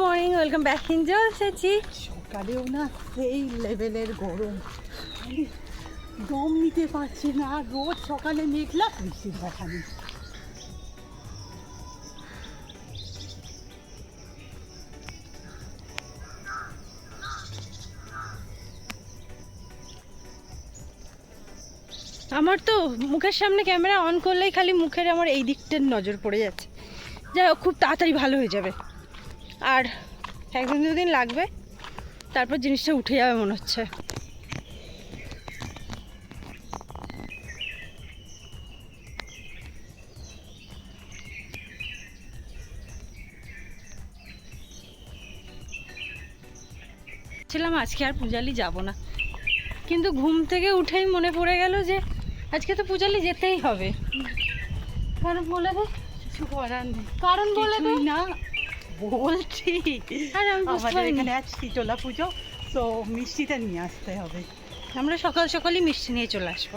Morning welcome back in এসেছি সকালেও না সেই লেভেলের গরম। দম নিতে পারছি না। রোজ সকালে মেঘলা বৃষ্টির দেখা নেই। আমার তো মুখের সামনে ক্যামেরা অন করলেই খালি মুখের আমার এই দিকটার নজর পড়ে যাচ্ছে। যাই হোক খুব তাড়াতাড়ি ভালো হয়ে যাবে। আর একদিন দুদিন লাগবে তারপর জিনিসটা উঠে যাবে মনে হচ্ছে। ছিলাম আজকে আর পূজালি যাব না কিন্তু ঘুম থেকে উঠেই মনে পড়ে গেল যে আজকে তো পূজালি যেতেই হবে। কারণ বলে দে কিছু করার নেই। কারণ বলে দে। না। বলছি। আর আমি আমাদের এখানে আজ শীতলা পুজো তো মিষ্টিটা নিয়ে আসতে হবে। আমরা সকাল সকালই মিষ্টি নিয়ে চলে আসব।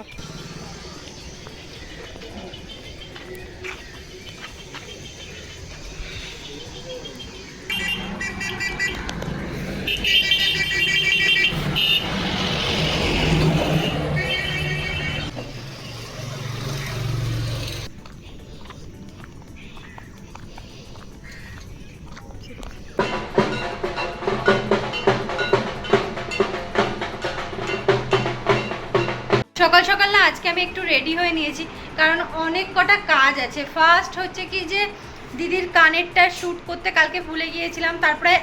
সকাল সকাল না আজকে আমি একটু রেডি হয়ে নিয়েছি, কারণ অনেক কটা কাজ আছে। ফার্স্ট হচ্ছে কি যে, দিদির কানেরটা শ্যুট করতে কালকে ভুলে গিয়েছিলাম, তারপরে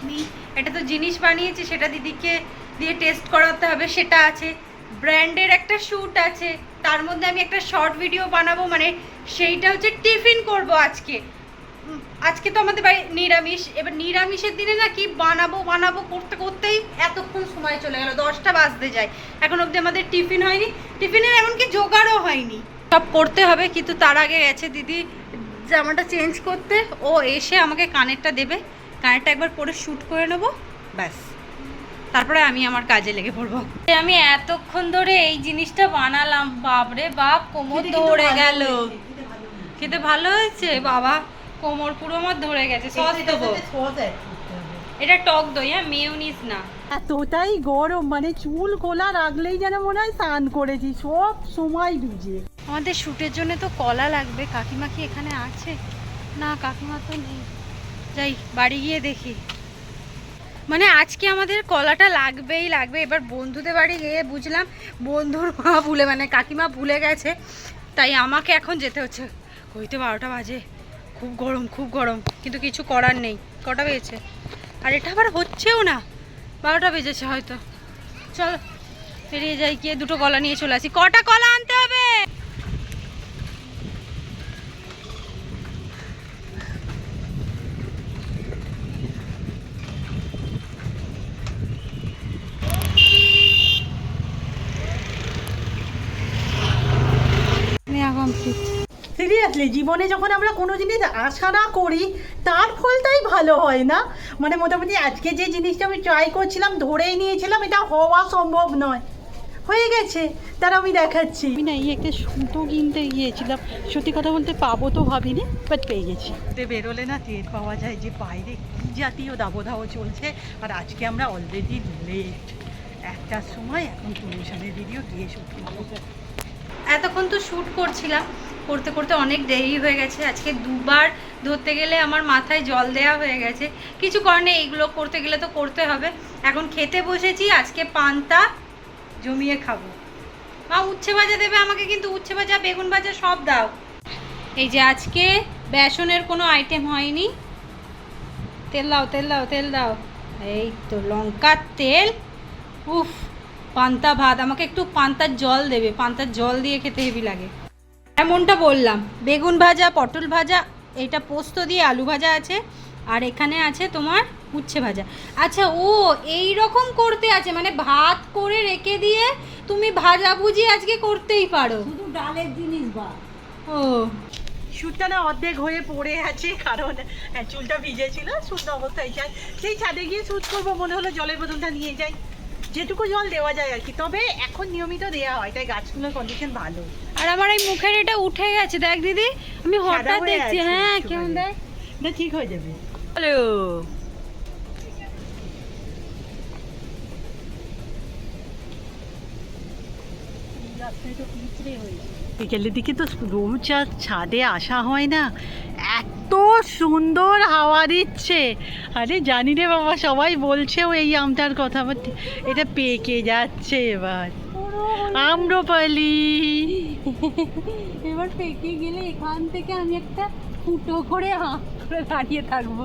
আমি এটা তো জিনিস বানিয়েছি, সেটা দিদিকে দিয়ে টেস্ট করাতে হবে, সেটা আছে। ব্র্যান্ডের একটা শ্যুট আছে, তার মধ্যে আমি একটা শর্ট ভিডিও বানাবো মানে সেইটা হচ্ছে টিফিন করব আজকে। আজকে তো আমাদের বাড়ি নিরামিষ। এবার নিরামিষের দিনে না কি বানাবো বানাবো করতে করতেই এতক্ষণ সময় চলে গেল দশটা বাজতে যায়। এখন অবধি আমাদের টিফিন হয়নি। টিফিনের এমনকি জোগাড়ও হয়নি। সব করতে হবে কিন্তু তার আগে গেছে দিদি জামাটা চেঞ্জ করতে। ও এসে আমাকে কানেরটা দেবে। কানেরটা একবার পরে শ্যুট করে নেব। ব্যাস। তারপরে আমি আমার কাজে লেগে পড়ব। আমি এতক্ষণ ধরে এই জিনিসটা বানালাম। বাপরে বাপ কোমর ধরে গেল। খেতে ভালো হয়েছে বাবা। কোমর পুরো আমার ধরে গেছে সস দেবো। এটা টক দই হ্যাঁ মেয়োনিজ না। এতটাই গরম মানে চুল খোলা রাখলেই যেন মনে হয় স্নান করেছি সব সময় ভিজে। আমাদের শ্যুটের জন্য তো কলা লাগবে কাকিমা কি এখানে আছে? না কাকিমা তো নেই। যাই বাড়ি গিয়ে দেখি। মানে আজকে আমাদের কলাটা লাগবেই লাগবে এবার বন্ধুদের বাড়ি গিয়ে বুঝলাম বন্ধুর মা ভুলে মানে কাকিমা ভুলে গেছে তাই আমাকে এখন যেতে হচ্ছে। হইতে বারোটা বাজে। খুব গরম খুব গরম। কিন্তু কিছু করার নেই। কটা বেজেছে? আর এটা আবার হচ্ছেও না। বারোটা বেজেছে হয়তো। চল, বেরিয়ে যাই, গিয়ে দুটো কলা নিয়ে চলে আসি। কটা কলা? জীবনে যখন আমরা কোনো জিনিস আশা না করি তার ফলটাই ভালো হয় না? মানে মোটামুটি আজকে যে জিনিসটা আমি ট্রাই করছিলাম ধরেই নিয়েছিলাম এটা হওয়া সম্ভব নয়। হয়ে গেছে তারা আমি দেখাচ্ছি। আমি না এই একটা সুতো কিনতে গিয়েছিলাম। সত্যি কথা বলতে পাবো তো ভাবিনি বাট পেয়ে গেছি। বেরোলে না টের পাওয়া যায় যে বাইরে কী জাতীয় দাবদাহ চলছে আর আজকে আমরা অলরেডি লেট একটার সময় এখন পলিউশনের ভিডিও গিয়ে শুট করব। এতক্ষণ তো শ্যুট করছিলাম। করতে করতে অনেক দেরি হয়ে গেছে। আজকে দুবার ধরতে গেলে আমার মাথায় জল দেওয়া হয়ে গেছে। কিছু কারণে এইগুলো করতে গেলে তো করতে হবে। এখন খেতে বসেছি, আজকে পান্তা জমিয়ে খাব। মা, উচ্ছে ভাজা দেবে আমাকে কিন্তু, উচ্ছে ভাজা, বেগুন ভাজা সব দাও। এই যে আজকে বেসনের কোনো আইটেম হয়নি। তেল দাও তেল দাও তেল দাও। এই তো লঙ্কার তেল। উফ পান্তা ভাত আমাকে একটু পান্তার জল দেবে পান্তার জল দিয়ে খেতে হেভি লাগে। এমনটা বললাম বেগুন ভাজা পটল ভাজা এটা পোস্ত দিয়ে আলু ভাজা আছে আর এখানে আছে তোমার উচ্ছে ভাজা। আচ্ছা ও এই রকম করতে আছে মানে ভাত করে রেখে দিয়ে তুমি ভাজা ভুজি আজকে করতেই পারো। শুধু ডালের জিনিস বা। ও। শ্যুটটা না অর্ধেক হয়ে পড়ে আছে কারণ হ্যাঁ, চুলটা ভিজে ছিল শুকনো অবস্থায় চাই। সেই ছাদে গিয়ে শ্যুট করব মনে হলো জলের বোতলটা নিয়ে যাই। যেটুকু জল দেওয়া যায় আর কি তবে এখন নিয়মিত দেওয়া হয় তাই গাছগুলোর কন্ডিশন ভালো। আর আমার এই মুখের এটা উঠে গেছে দেখ দিদি আমি হঠাৎ দেখছি হ্যাঁ কেমন দেখ? এটা ঠিক হয়ে যাবে। হ্যালো। বিকেলের দিকে তো রোজ আর ছাদে আসা হয় না এত সুন্দর হাওয়া দিচ্ছে। আরে জানি রে বাবা সবাই বলছেও এই আমটার কথা এটা পেকে যাচ্ছে এবার। আম্রপালি। এবার পেকে গেলে এখান থেকে আমি একটা ফুটো করে হাঁ করে দাঁড়িয়ে থাকব।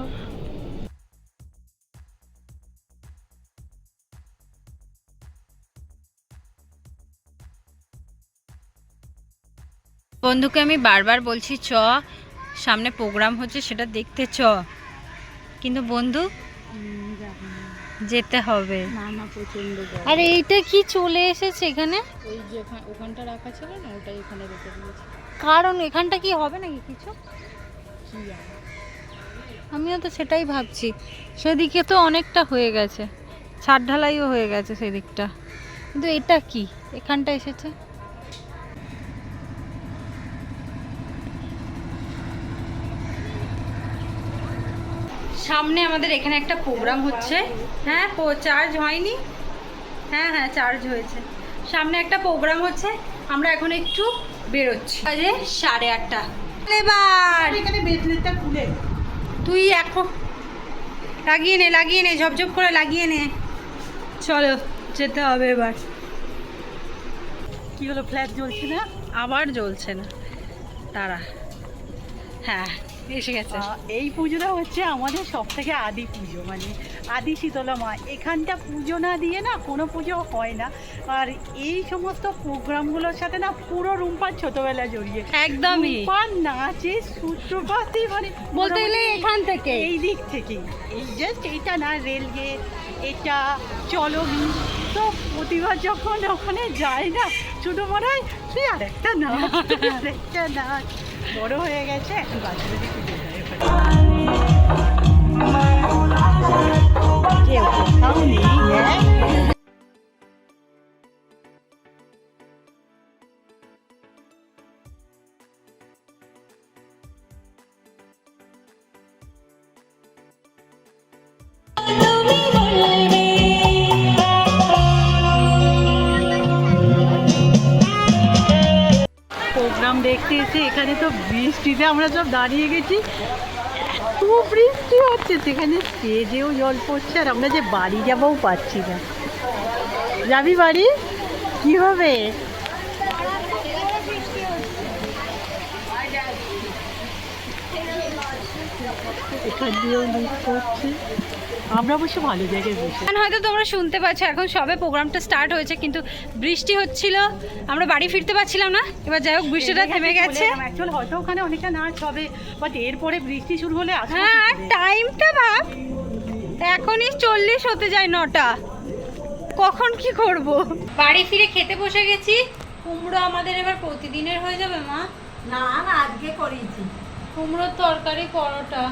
বন্ধুকে আমি বারবার বলছি চ সামনে প্রোগ্রাম হচ্ছে সেটা দেখতে চ। কিন্তু বন্ধু যেতে হবে। না না প্রচণ্ড আর এইটা কি চলে এসেছে এখানে? ওই যে ওখানটা রাখা ছিল না ওটাই এখানে রেখে দিয়েছি। কারণ এখানটা কি হবে নাকি কিছু? আমিও তো সেটাই ভাবছি। সেদিকে তো অনেকটা হয়ে গেছে। ছাদ ঢালাইও হয়ে গেছে সেদিকটা। কিন্তু এটা কি? এখানটা এসেছে? সামনে আমাদের এখানে একটা প্রোগ্রাম হচ্ছে। হ্যাঁ চার্জ হয়নি? হ্যাঁ হ্যাঁ চার্জ হয়েছে। সামনে একটা প্রোগ্রাম হচ্ছে আমরা এখন একটু বেরোচ্ছি। বাজে সাড়ে আটটা। এবার! এখানে খুলে। তুই এখন লাগিয়ে নে লাগিয়ে নে ঝপঝপ করে লাগিয়ে নে। চলো যেতে হবে এবার। কি হলো ফ্ল্যাট জ্বলছে না? আবার জ্বলছে না। তারা হ্যাঁ। এসে গেছে। এই পুজোটা হচ্ছে আমাদের সব থেকে আদি পুজো মানে আদি শীতলা মা। এখানটা পুজো না দিয়ে না কোনো পুজো হয় না। আর এই সমস্ত প্রোগ্রামগুলোর সাথে না পুরো রুম্পার ছোটবেলা জড়িয়ে। একদমই। রুম্পার নাচে সূত্রপাতই মানে বলতে গেলে এখান থেকে। এই দিক থেকেই। এই জাস্ট এইটা না রেল গেট এটা চলবি তো প্রতিবার যখন ওখানে যায় না ছোটো মনে হয় তুই আর একটা নাচ তুই আর একটা নাচ। বড় হয়ে গেছে এখন বাচ্চাদের পুজো কেউ কোথাও নেই দেখতে এসে এখানে তো বৃষ্টিতে আমরা সব দাঁড়িয়ে গেছি। এত বৃষ্টি হচ্ছে, সেখানে স্টেজেও জল পড়ছে আর আমরা যে বাড়ি যাবও পাচ্ছি না। যাবি বাড়ি? কি হবে? এখান দিয়েও বৃষ্টি হচ্ছে আমরা অবশ্য ভালো জায়গায় বসে হয়তো তোমরা শুনতে পাচ্ছ এখন সবে প্রোগ্রামটা স্টার্ট হয়েছে কিন্তু বৃষ্টি হচ্ছিল আমরা বাড়ি ফিরতে পারছিলাম না। এবার যাই হোক বৃষ্টিটা থেমে গেছে। অ্যাকচুয়াল হয়তো ওখানে অনেকটা নাচ হবে বাট এরপরে বৃষ্টি শুরু হলে হ্যাঁ টাইমটা ভাব। এখনই চল্লিশ হতে যায় নটা। কখন কি করব? বাড়ি ফিরে খেতে বসে গেছি। কুমড়ো আমাদের এবার প্রতিদিনের হয়ে যাবে মা। না না আজকে করেছি কুমড়োর তরকারি পরোটা।